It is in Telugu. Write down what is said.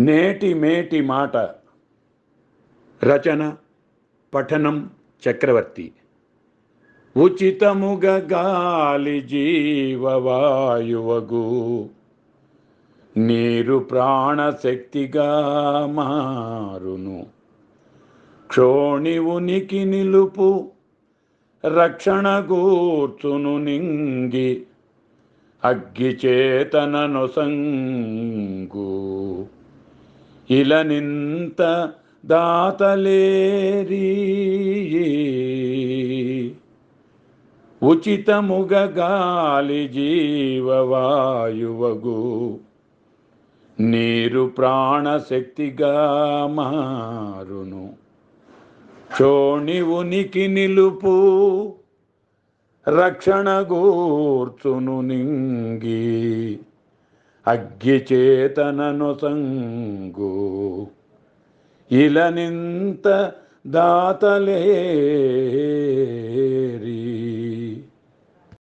నేటి మేటి మాట. రచన పఠనం చక్రవర్తి. ఉచితముగ గాలి జీవవాయువగు నీరు ప్రాణశక్తిగా మారును. క్షోణి ఉనికి నిలుపు రక్షణ గూర్చును నింగి. అగ్గి చేతన నొసంగు. ఇలనింత దాతలేరి ఉచితముగ గాలి జీవవాయువగు. నీరు ప్రాణశక్తిగా మారును. చోణి ఉనికి నిలుపు రక్షణ గూర్చును నింగి అగ్గిచేతనను సంగు. ఇలా నింత దాతలేరి